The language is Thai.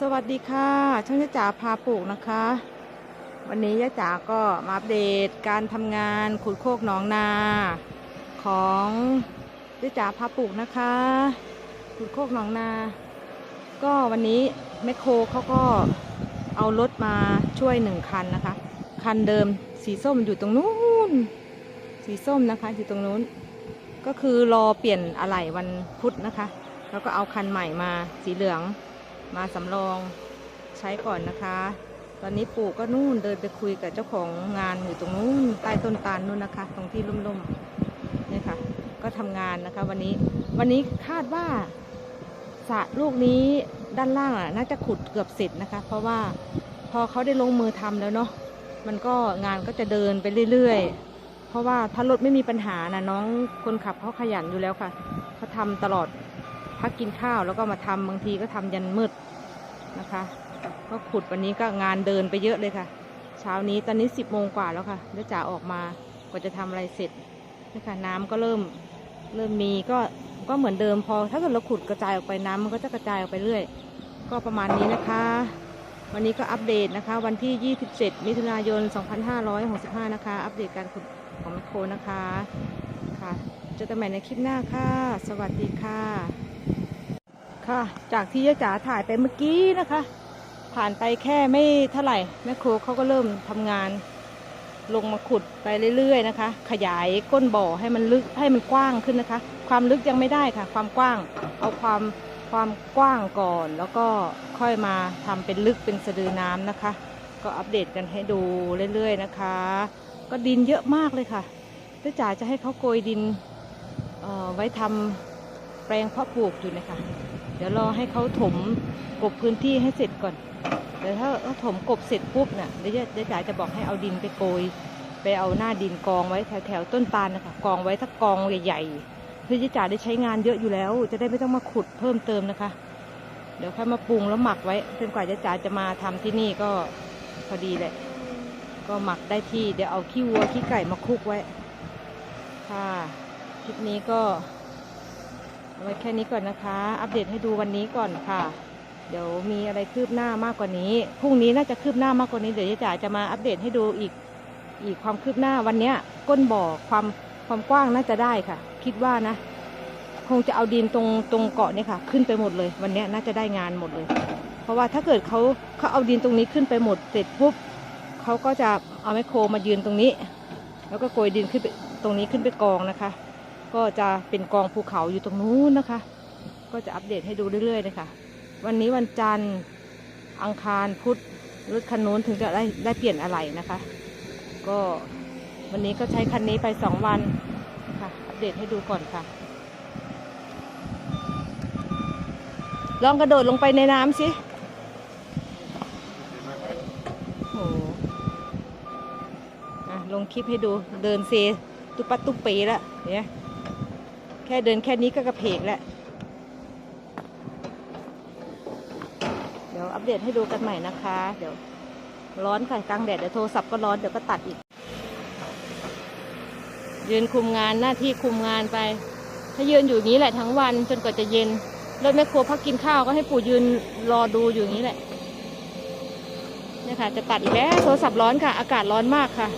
สวัสดีค่ะช่างยะจ๋าพาปลูกนะคะ วันนี้ยะจ๋าก็มาอัปเดตการทำงานขุดโคกหนองนา ของยะจ๋าพาปลูกนะคะ ขุดโคกหนองนา ก็วันนี้แมคโครเขาก็เอารถมาช่วยหนึ่งคันนะคะ คันเดิมสีส้มอยู่ตรงนู้นสีส้มนะคะอยู่ตรงนู้น ก็คือรอเปลี่ยนอะไหล่วันพุธนะคะ แล้วก็เอาคันใหม่มาสีเหลือง มาสำรองใช้ก่อนนะคะ ตอนนี้ปู่ก็นู่นเดินไปคุยกับเจ้าของงานอยู่ตรงนู้นใต้ต้นตาลนู่นนะคะ ตรงที่ลุ่มๆนี่ค่ะ ก็ทำงานนะคะ วันนี้วันนี้คาดว่าสระลูกนี้ด้านล่างอะน่าจะขุดเกือบเสร็จนะคะ เพราะว่าพอเขาได้ลงมือทำแล้วเนาะมันก็งานก็จะเดินไปเรื่อยๆ เพราะว่าถ้ารถไม่มีปัญหานะน้องคนขับเขาขยันอยู่แล้วค่ะเขาทำตลอด พักกินข้าวแล้วก็มาทำบางทีก็ทำยันมืดนะคะ ก็ขุดวันนี้ก็งานเดินไปเยอะเลยค่ะ เช้านี้ตอนนี้สิบโมงกว่าแล้วค่ะแล้วจ๋าออกมากว่าจะทำอะไรเสร็จนี่ค่ะน้ำก็เริ่มเริ่มมีก็ก็เหมือนเดิมพอ ถ้าเกิดเราขุดกระจายออกไปน้ำมันก็จะกระจายออกไปเรื่อย ก็ประมาณนี้นะคะ วันนี้ก็อัปเดตนะคะ วันที่ 27 มิถุนายน 2565 นะคะ อัปเดตการขุดของแมคโครนะคะค่ะเจอกันใหม่ในคลิปหน้าค่ะ สวัสดีค่ะ ค่ะ จากที่ยะจ๋าถ่ายไปเมื่อกี้นะคะ ผ่านไปแค่ไม่เท่าไหร่แม่ครูเขาก็เริ่มทำงาน ลงมาขุดไปเรื่อยๆนะคะ ขยายก้นบ่อให้มันลึกให้มันกว้างขึ้นนะคะ ความลึกยังไม่ได้ค่ะ ความกว้างเอาความความกว้างก่อน แล้วก็ค่อยมาทำเป็นลึกเป็นสะดือน้ำนะคะ ก็อัปเดตกันให้ดูเรื่อยๆนะคะ ก็ดินเยอะมากเลยค่ะยะจ๋าจะให้เขาโกยดินไว้ทำแปลงเพาะปลูกอยู่นะคะ เดี๋ยวรอให้เขาถมกบพื้นที่ให้เสร็จก่อนเดี๋ยวถ้าเขาถมกบเสร็จปุ๊บเนี่ยเดี๋ยวจะเดี๋ยวจ๋าจะบอกให้เอาดินไปโกย ไปเอาหน้าดินกองไว้แถวแถวต้นตาลนะคะกองไว้ถ้ากองใหญ่ๆเพื่อจะจ๋าได้ใช้งานเยอะอยู่แล้ว จะได้ไม่ต้องมาขุดเพิ่มเติมนะคะ เดี๋ยวค่อยมาปรุงแล้วหมักไว้จนกว่าจะจ๋าจะมาทำที่นี่ก็พอดีแหละ ก็หมักได้ที่เดี๋ยวเอาขี้วัวขี้ไก่มาคลุกไว้ค่ะคลิปนี้ก็ ไว้แค่นี้ก่อนนะคะ อัปเดตให้ดูวันนี้ก่อนค่ะ เดี๋ยวมีอะไรคืบหน้ามากกว่านี้พรุ่งนี้น่าจะคืบหน้ามากกว่านี้เดี๋ยวยายจ๋าจะมาอัปเดตให้ดูอีกอีกความคืบหน้าวันนี้ก้นบ่อความความกว้างน่าจะได้ค่ะ คิดว่านะ คงจะเอาดินตรงตรงเกาะเนี่ยค่ะ ขึ้นไปหมดเลย วันนี้น่าจะได้งานหมดเลย เพราะว่าถ้าเกิดเขาเขาเอาดินตรงนี้ขึ้นไปหมดเสร็จปุ๊บเขาก็จะเอาไมคโครมายืนตรงนี้ แล้วก็โกยดินขึ้นไปตรงนี้ขึ้นไปกองนะคะ ก็จะเป็นกองภูเขาอยู่ตรงนู้นนะคะ ก็จะอัปเดตให้ดูเรื่อยๆเลยค่ะ วันนี้วันจันทร์อังคารพุธรถคันนู้นถึงจะได้ได้เปลี่ยนอะไรนะคะ ก็วันนี้ก็ใช้คันนี้ไปสองวันค่ะ อัปเดตให้ดูก่อนค่ะ ลองกระโดดลงไปในน้ำสิโอ้โหอะลงคลิปให้ดูเดินเซตุปัตตุปีแล้วเนี่ย แค่เดินแค่นี้ก็กระเพกแล้ว เดี๋ยวอัปเดตให้ดูกันใหม่นะคะ เดี๋ยวร้อนค่ะกลางแดดเดี๋ยวโทรศัพท์ก็ร้อนเดี๋ยวก็ตัดอีก ยืนคุมงานหน้าที่คุมงานไป ถ้ายืนอยู่นี้แหละทั้งวันจนกว่าจะเย็นรถแม่ครัวพักกินข้าวก็ให้ปู่ยืนรอดูอยู่นี้แหละเนี่ยค่ะจะตัดอีกแล้วโทรศัพท์ร้อนค่ะ อากาศร้อนมากค่ะ